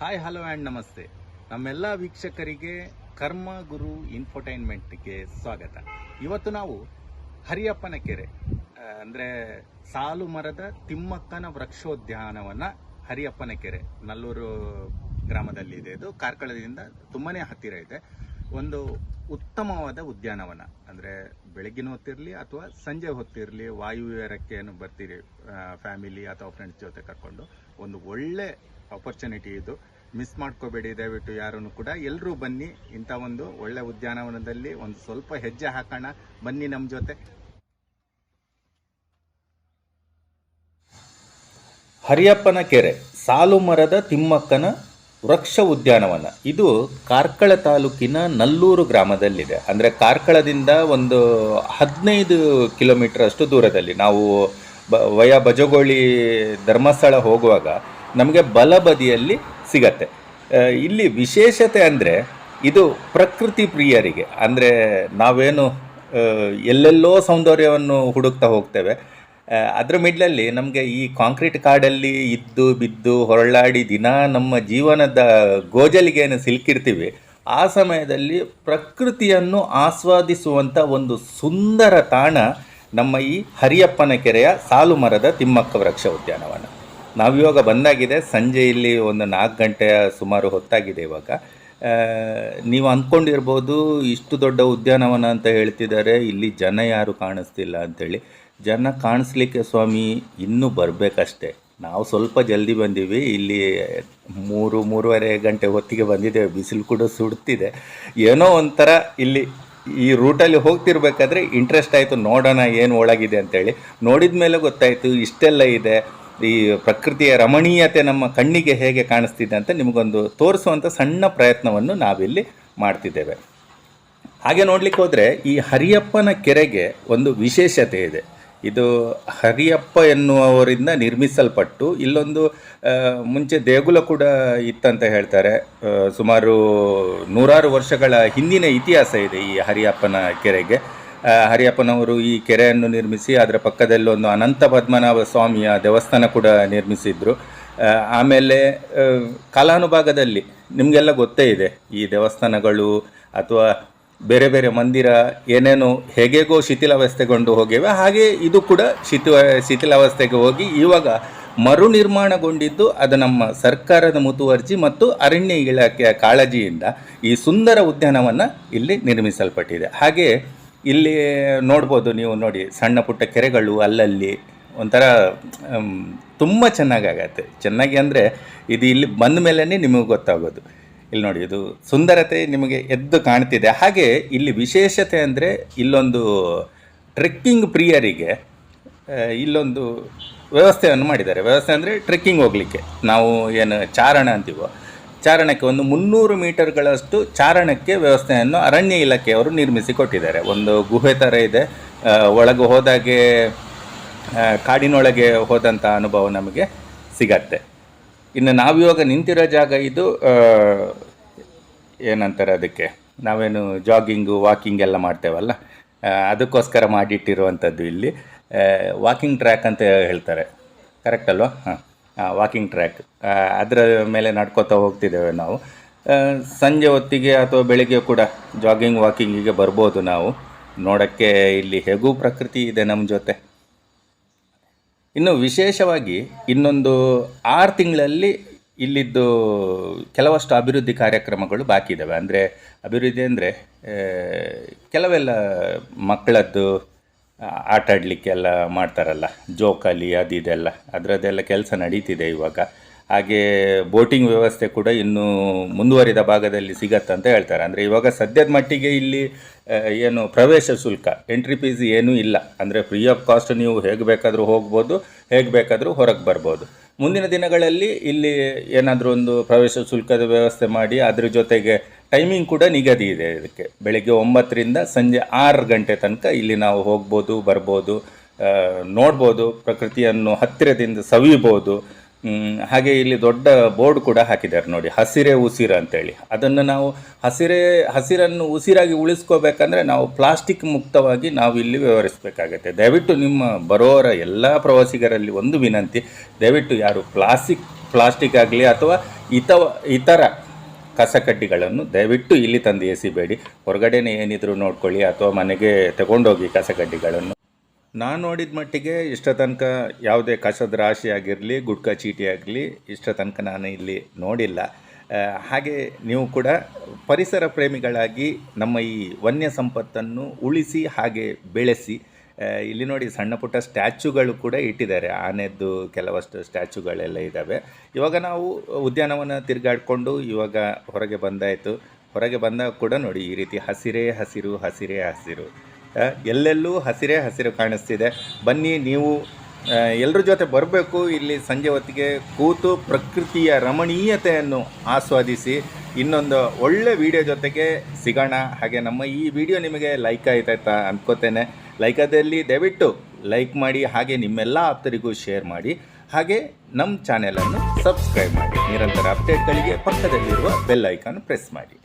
Hi hello and ನಮಸ್ತೆ. ನಮ್ಮೆಲ್ಲ ವೀಕ್ಷಕರಿಗೆ ಕರ್ಮ ಗುರು ಇನ್ಫೋಟೈನ್ಮೆಂಟ್ಗೆ ಸ್ವಾಗತ. ಇವತ್ತು ನಾವು ಹರಿಯಪ್ಪನ ಕೆರೆ ಅಂದರೆ ಸಾಲು ಮರದ ತಿಮ್ಮಕ್ಕನ ವೃಕ್ಷೋದ್ಯಾನವನ ಹರಿಯಪ್ಪನ ಕೆರೆ ನಲ್ಲೂರು ಗ್ರಾಮದಲ್ಲಿ ಇದೆ. ಇದು ಕಾರ್ಕಳದಿಂದ ತುಂಬಾ ಹತ್ತಿರ ಇದೆ. ಒಂದು ಉತ್ತಮವಾದ ಉದ್ಯಾನವನ. ಅಂದರೆ ಬೆಳಗಿನ ಹೊತ್ತಿರಲಿ ಅಥವಾ ಸಂಜೆ ಹೊತ್ತಿರಲಿ ವಾಯುವಿಹಾರಕ್ಕೆ ಏನು ಬರ್ತೀರಿ ಫ್ಯಾಮಿಲಿ ಅಥವಾ ಫ್ರೆಂಡ್ಸ್ ಜೊತೆ ಕರ್ಕೊಂಡು ಒಂದು ಒಳ್ಳೆ ಆಪರ್ಚುನಿಟಿ ಇದು. ಮಿಸ್ ಮಾಡ್ಕೋಬೇಡಿ, ದಯವಿಟ್ಟು ಯಾರನ್ನು ಕೂಡ. ಎಲ್ಲರೂ ಬನ್ನಿ, ಇಂಥ ಒಂದು ಒಳ್ಳೆ ಉದ್ಯಾನವನದಲ್ಲಿ ಒಂದು ಸ್ವಲ್ಪ ಹೆಜ್ಜೆ ಹಾಕೋಣ. ಬನ್ನಿ ನಮ್ಮ ಜೊತೆ. ಹರಿಯಪ್ಪನ ಕೆರೆ ಸಾಲು ಮರದ ತಿಮ್ಮಕ್ಕನ ವೃಕ್ಷ ಉದ್ಯಾನವನ. ಇದು ಕಾರ್ಕಳ ತಾಲೂಕಿನ ನಲ್ಲೂರು ಗ್ರಾಮದಲ್ಲಿದೆ. ಅಂದರೆ ಕಾರ್ಕಳದಿಂದ ಒಂದು ಹದಿನೈದು ಕಿಲೋಮೀಟರ್ ಅಷ್ಟು ದೂರದಲ್ಲಿ ನಾವು ಬ, ವಯ ಬಜಗೋಳಿ ಧರ್ಮಸ್ಥಳ ಹೋಗುವಾಗ ನಮಗೆ ಬಲಬದಿಯಲ್ಲಿ ಸಿಗತ್ತೆ. ಇಲ್ಲಿ ವಿಶೇಷತೆ ಅಂದರೆ ಇದು ಪ್ರಕೃತಿ ಪ್ರಿಯರಿಗೆ, ಅಂದರೆ ನಾವೇನು ಎಲ್ಲೆಲ್ಲೋ ಸೌಂದರ್ಯವನ್ನು ಹುಡುಕ್ತಾ ಹೋಗ್ತೇವೆ. ಅದರ ಅದ್ರ ಮಿಡ್ಲಲ್ಲಿ ನಮಗೆ ಈ ಕಾಂಕ್ರೀಟ್ ಕಾಡಲ್ಲಿ ಇದ್ದು ಬಿದ್ದು ಹೊರಳಾಡಿ ದಿನ ನಮ್ಮ ಜೀವನದ ಗೋಜಲಿಗೆಯನ್ನು ಸಿಲುಕಿರ್ತೀವಿ, ಆ ಸಮಯದಲ್ಲಿ ಪ್ರಕೃತಿಯನ್ನು ಆಸ್ವಾದಿಸುವಂಥ ಒಂದು ಸುಂದರ ತಾಣ ನಮ್ಮ ಈ ಹರಿಯಪ್ಪನ ಕೆರೆಯ ಸಾಲು ಮರದ ತಿಮ್ಮಕ್ಕ ವೃಕ್ಷ ಉದ್ಯಾನವನ ನಾವಿವಾಗ ಬಂದಾಗಿದೆ, ಸಂಜೆ ಇಲ್ಲಿ ಒಂದು ನಾಲ್ಕು ಗಂಟೆಯ ಸುಮಾರು ಹೊತ್ತಾಗಿದೆ ಇವಾಗ. ನೀವು ಅಂದ್ಕೊಂಡಿರ್ಬೋದು ಇಷ್ಟು ದೊಡ್ಡ ಉದ್ಯಾನವನ ಅಂತ ಹೇಳ್ತಿದ್ದಾರೆ, ಇಲ್ಲಿ ಜನ ಯಾರು ಕಾಣಿಸ್ತಿಲ್ಲ ಅಂಥೇಳಿ ಜನ ಕಾಣಿಸ್ಲಿಕ್ಕೆ ಸ್ವಾಮಿ, ಇನ್ನೂ ಬರಬೇಕಷ್ಟೆ. ನಾವು ಸ್ವಲ್ಪ ಜಲ್ದಿ ಬಂದೀವಿ, ಇಲ್ಲಿ ಮೂರು, ಮೂರುವರೆ ಗಂಟೆ ಹೊತ್ತಿಗೆ ಬಂದಿದ್ದೇವೆ, ಬಿಸಿಲು ಕೂಡ ಸುಡ್ತಿದೆ. ಏನೋ ಒಂಥರ ಇಲ್ಲಿ ಈ ರೂಟಲ್ಲಿ ಹೋಗ್ತಿರ್ಬೇಕಾದ್ರೆ ಇಂಟ್ರೆಸ್ಟ್ ಆಯಿತು, ನೋಡೋಣ ಏನು ಒಳಗಿದೆ ಅಂತೇಳಿ. ನೋಡಿದ ಮೇಲೆ ಗೊತ್ತಾಯಿತು, ಇಷ್ಟೆಲ್ಲ ಇದೆ. ಈ ಪ್ರಕೃತಿಯ ರಮಣೀಯತೆ ನಮ್ಮ ಕಣ್ಣಿಗೆ ಹೇಗೆ ಕಾಣಿಸ್ತಿದೆ ಅಂತ ನಿಮಗೊಂದು ತೋರಿಸುವಂಥ ಸಣ್ಣ ಪ್ರಯತ್ನವನ್ನು ನಾವಿಲ್ಲಿ ಮಾಡ್ತಿದ್ದೇವೆ. ಹಾಗೆ ನೋಡ್ಲಿಕ್ಕೆ ಹೋದರೆ ಈ ಹರಿಯಪ್ಪನ ಕೆರೆಗೆ ಒಂದು ವಿಶೇಷತೆ ಇದೆ. ಇದು ಹರಿಯಪ್ಪ ಎನ್ನುವವರಿಂದ ನಿರ್ಮಿಸಲ್ಪಟ್ಟು ಇಲ್ಲೊಂದು ಮುಂಚೆ ದೇಗುಲ ಕೂಡ ಇತ್ತಂತ ಹೇಳ್ತಾರೆ. ಸುಮಾರು ನೂರಾರು ವರ್ಷಗಳ ಹಿಂದಿನ ಇತಿಹಾಸ ಇದೆ ಈ ಹರಿಯಪ್ಪನ ಕೆರೆಗೆ. ಹರಿಯಪ್ಪನವರು ಈ ಕೆರೆಯನ್ನು ನಿರ್ಮಿಸಿ ಅದರ ಪಕ್ಕದಲ್ಲಿ ಒಂದು ಅನಂತ ಪದ್ಮನಾಭ ಸ್ವಾಮಿಯ ದೇವಸ್ಥಾನ ಕೂಡ ನಿರ್ಮಿಸಿದ್ರು. ಆಮೇಲೆ ಕಾಲಾನುಭಾಗದಲ್ಲಿ ನಿಮಗೆಲ್ಲ ಗೊತ್ತೇ ಇದೆ, ಈ ದೇವಸ್ಥಾನಗಳು ಅಥವಾ ಬೇರೆ ಬೇರೆ ಮಂದಿರ ಏನೇನು ಹೇಗೆಗೋ ಶಿಥಿಲಾವಸ್ಥೆಗೊಂಡು ಹೋಗಿವೆ. ಹಾಗೆ ಇದು ಕೂಡ ಶಿಥಿ ಶಿಥಿಲಾವಸ್ಥೆಗೆ ಹೋಗಿ ಇವಾಗ ಮರು ನಿರ್ಮಾಣಗೊಂಡಿದ್ದು ಅದು ನಮ್ಮ ಸರ್ಕಾರದ ಮುತುವರ್ಜಿ ಮತ್ತು ಅರಣ್ಯ ಇಲಾಖೆಯ ಕಾಳಜಿಯಿಂದ ಈ ಸುಂದರ ಉದ್ಯಾನವನ್ನು ಇಲ್ಲಿ ನಿರ್ಮಿಸಲ್ಪಟ್ಟಿದೆ. ಹಾಗೆ ಇಲ್ಲಿ ನೋಡ್ಬೋದು ನೀವು ನೋಡಿ, ಸಣ್ಣ ಪುಟ್ಟ ಕೆರೆಗಳು ಅಲ್ಲಲ್ಲಿ ಒಂಥರ ತುಂಬ ಚೆನ್ನಾಗಾಗತ್ತೆ ಚೆನ್ನಾಗಿ ಅಂದರೆ ಇದು ಇಲ್ಲಿ ಬಂದ ಮೇಲೇ ನಿಮಗೆ ಗೊತ್ತಾಗೋದು. ಇಲ್ಲಿ ನೋಡಿ, ಇದು ಸುಂದರತೆ ನಿಮಗೆ ಎದ್ದು ಕಾಣ್ತಿದೆ. ಹಾಗೆ ಇಲ್ಲಿ ವಿಶೇಷತೆ ಅಂದರೆ ಇಲ್ಲೊಂದು ಟ್ರೆಕ್ಕಿಂಗ್ ಪ್ರಿಯರಿಗೆ ಇಲ್ಲೊಂದು ವ್ಯವಸ್ಥೆಯನ್ನು ಮಾಡಿದ್ದಾರೆ. ವ್ಯವಸ್ಥೆ ಅಂದರೆ ಟ್ರೆಕ್ಕಿಂಗ್ ಹೋಗಲಿಕ್ಕೆ. ನಾವು ಏನು ಚಾರಣ ಅಂತೀವೋ ಚಾರಣಕ್ಕೆ ಒಂದು ಮುನ್ನೂರು ಮೀಟರ್ಗಳಷ್ಟು ಚಾರಣಕ್ಕೆ ವ್ಯವಸ್ಥೆಯನ್ನು ಅರಣ್ಯ ಇಲಾಖೆಯವರು ನಿರ್ಮಿಸಿ ಕೊಟ್ಟಿದ್ದಾರೆ ಒಂದು ಗುಹೆ ಥರ ಇದೆ. ಒಳಗೆ ಹೋದಾಗೆ ಕಾಡಿನೊಳಗೆ ಹೋದಂಥ ಅನುಭವ ನಮಗೆ ಸಿಗತ್ತೆ. ಇನ್ನು ನಾವಿವಾಗ ನಿಂತಿರೋ ಜಾಗ ಇದು ಏನಂತಾರೆ ಅದಕ್ಕೆ? ನಾವೇನು ಜಾಗಿಂಗು, ವಾಕಿಂಗ್ ಎಲ್ಲ ಮಾಡ್ತೇವಲ್ಲ? ಅದಕ್ಕೋಸ್ಕರ ಮಾಡಿಟ್ಟಿರುವಂಥದ್ದು ಇಲ್ಲಿ. ವಾಕಿಂಗ್ ಟ್ರ್ಯಾಕ್ ಅಂತ ಹೇಳ್ತಾರೆ. ಕರೆಕ್ಟ್ ಅಲ್ವಾ? ಹಾಂ. ವಾಕಿಂಗ್ ಟ್ರ್ಯಾಕ್ ಅದರ ಮೇಲೆ ನಡ್ಕೋತಾ ಹೋಗ್ತಿದ್ದೇವೆ ನಾವು. ಸಂಜೆ ಹೊತ್ತಿಗೆ ಅಥವಾ ಬೆಳಿಗ್ಗೆ ಕೂಡ ಜಾಗಿಂಗ್ ವಾಕಿಂಗಿಗೆ ಬರ್ಬೋದು ನಾವು. ನೋಡೋಕ್ಕೆ ಇಲ್ಲಿ ಹೇಗೂ ಪ್ರಕೃತಿ ಇದೆ ನಮ್ಮ ಜೊತೆ. ಇನ್ನು ವಿಶೇಷವಾಗಿ ಇನ್ನೊಂದು ಆರು ತಿಂಗಳಲ್ಲಿ ಇಲ್ಲಿದ್ದು ಕೆಲವಷ್ಟು ಅಭಿವೃದ್ಧಿ ಕಾರ್ಯಕ್ರಮಗಳು ಬಾಕಿ ಇದ್ದಾವೆ ಅಂದರೆ ಅಭಿವೃದ್ಧಿ ಅಂದರೆ ಕೆಲವೆಲ್ಲ ಮಕ್ಕಳದ್ದು ಆಟ ಆಡಲಿಕ್ಕೆಲ್ಲ ಮಾಡ್ತಾರಲ್ಲ ಜೋಕಾಲಿ ಅದು ಇದೆಲ್ಲ, ಅದರದ್ದೆಲ್ಲ ಕೆಲಸ ನಡೀತಿದೆ ಇವಾಗ. ಹಾಗೆ ಬೋಟಿಂಗ್ ವ್ಯವಸ್ಥೆ ಕೂಡ ಇನ್ನೂ ಮುಂದುವರಿದ ಭಾಗದಲ್ಲಿ ಸಿಗತ್ತಂತ ಹೇಳ್ತಾರೆ. ಅಂದರೆ ಇವಾಗ ಸದ್ಯದ ಮಟ್ಟಿಗೆ ಇಲ್ಲಿ ಏನು ಪ್ರವೇಶ ಶುಲ್ಕ ಎಂಟ್ರಿ ಫೀಸ್ ಏನೂ ಇಲ್ಲ. ಅಂದರೆ ಫ್ರೀ ಆಫ್ ಕಾಸ್ಟ್ ನೀವು ಹೇಗೆ ಬೇಕಾದರೂ ಹೋಗ್ಬೋದು, ಹೇಗೆ ಬೇಕಾದರೂ ಹೊರಗೆ ಬರ್ಬೋದು. ಮುಂದಿನ ದಿನಗಳಲ್ಲಿ ಇಲ್ಲಿ ಏನಾದರೂ ಒಂದು ಪ್ರವೇಶ ಶುಲ್ಕದ ವ್ಯವಸ್ಥೆ ಮಾಡಿ ಅದ್ರ ಜೊತೆಗೆ ಟೈಮಿಂಗ್ ಕೂಡ ನಿಗದಿ ಇದೆ ಇದಕ್ಕೆ. ಬೆಳಗ್ಗೆ ಒಂಬತ್ತರಿಂದ ಸಂಜೆ ಆರು ಗಂಟೆ ತನಕ ಇಲ್ಲಿ ನಾವು ಹೋಗ್ಬೋದು, ಬರ್ಬೋದು ನೋಡ್ಬೋದು, ಪ್ರಕೃತಿಯನ್ನು ಹತ್ತಿರದಿಂದ ಸವಿಬೋದು ಹಾಗೆ ಇಲ್ಲಿ ದೊಡ್ಡ ಬೋರ್ಡ್ ಕೂಡ ಹಾಕಿದ್ದಾರೆ ನೋಡಿ, ಹಸಿರೇ ಉಸಿರ ಅಂತೇಳಿ. ಅದನ್ನು ನಾವು ಹಸಿರೇ, ಹಸಿರನ್ನು ಉಸಿರಾಗಿ ಉಳಿಸ್ಕೋಬೇಕಂದ್ರೆ ನಾವು ಪ್ಲಾಸ್ಟಿಕ್ ಮುಕ್ತವಾಗಿ ನಾವು ಇಲ್ಲಿ ವ್ಯವಹರಿಸಬೇಕಾಗತ್ತೆ. ದಯವಿಟ್ಟು ನಿಮ್ಮ ಬರೋರ ಎಲ್ಲ ಪ್ರವಾಸಿಗರಲ್ಲಿ ಒಂದು ವಿನಂತಿ, ದಯವಿಟ್ಟು ಯಾರು ಪ್ಲಾಸ್ಟಿಕ್ ಪ್ಲಾಸ್ಟಿಕ್ ಆಗಲಿ ಅಥವಾ ಇತವ ಇತರ ಕಸಕಡ್ಡಿಗಳನ್ನು ದಯವಿಟ್ಟು ಇಲ್ಲಿ ತಂದು ಎಸಿಬೇಡಿ. ಹೊರಗಡೆನೇ ಏನಿದ್ರು ನೋಡ್ಕೊಳ್ಳಿ ಅಥವಾ ಮನೆಗೆ ತಗೊಂಡೋಗಿ ಕಸಕಡ್ಡಿಗಳನ್ನು ನಾನು ನೋಡಿದ ಮಟ್ಟಿಗೆ ಇಷ್ಟ ತನಕ ಯಾವುದೇ ಕಸದ ರಾಶಿ ಆಗಿರಲಿ, ಗುಟ್ಕಾ ಚೀಟಿ ಆಗಲಿ ಇಷ್ಟ ತನಕ ನಾನು ಇಲ್ಲಿ ನೋಡಿಲ್ಲ. ಹಾಗೆ ನೀವು ಕೂಡ ಪರಿಸರ ಪ್ರೇಮಿಗಳಾಗಿ ನಮ್ಮ ಈ ವನ್ಯ ಸಂಪತ್ತನ್ನು ಉಳಿಸಿ, ಹಾಗೆ ಬೆಳೆಸಿ ಇಲ್ಲಿ ನೋಡಿ ಸಣ್ಣ ಪುಟ್ಟ ಸ್ಟ್ಯಾಚ್ಯುಗಳು ಕೂಡ ಇಟ್ಟಿದ್ದಾರೆ. ಆನೆದ್ದು ಕೆಲವಷ್ಟು ಸ್ಟ್ಯಾಚುಗಳೆಲ್ಲ ಇದ್ದಾವೆ. ಇವಾಗ ನಾವು ಉದ್ಯಾನವನ ತಿರುಗಾಡಿಕೊಂಡು ಇವಾಗ ಹೊರಗೆ ಬಂದಾಯಿತು. ಹೊರಗೆ ಬಂದಾಗ ಕೂಡ ನೋಡಿ ಈ ರೀತಿ ಹಸಿರೇ ಹಸಿರು ಹಸಿರೇ ಹಸಿರು. ಎಲ್ಲೆಲ್ಲೂ ಹಸಿರೇ ಹಸಿರು ಕಾಣಿಸ್ತಿದೆ. ಬನ್ನಿ, ನೀವು ಎಲ್ಲರ ಜೊತೆ ಬರಬೇಕು. ಇಲ್ಲಿ ಸಂಜೆ ಹೊತ್ತಿಗೆ ಕೂತು ಪ್ರಕೃತಿಯ ರಮಣೀಯತೆಯನ್ನು ಆಸ್ವಾದಿಸಿ ಇನ್ನೊಂದು ಒಳ್ಳೆ ವಿಡಿಯೋ ಜೊತೆಗೆ ಸಿಗೋಣ. ಹಾಗೆ ನಮ್ಮ ಈ ವಿಡಿಯೋ ನಿಮಗೆ ಲೈಕ್ ಆಯ್ತಾಯ್ತಾ ಅಂದ್ಕೋತೇನೆ ಲೈಕ್ ಆದಲ್ಲಿ ದಯವಿಟ್ಟು ಲೈಕ್ ಮಾಡಿ, ಹಾಗೆ ನಿಮ್ಮೆಲ್ಲ ಆಪ್ತರಿಗೂ ಶೇರ್ ಮಾಡಿ. ಹಾಗೆ ನಮ್ಮ ಚಾನೆಲನ್ನು ಸಬ್ಸ್ಕ್ರೈಬ್ ಮಾಡಿ. ನಿರಂತರ ಅಪ್ಡೇಟ್ಗಳಿಗೆ ಪಕ್ಕದಲ್ಲಿರುವ ಬೆಲ್ ಐಕಾನ್ ಪ್ರೆಸ್ ಮಾಡಿ.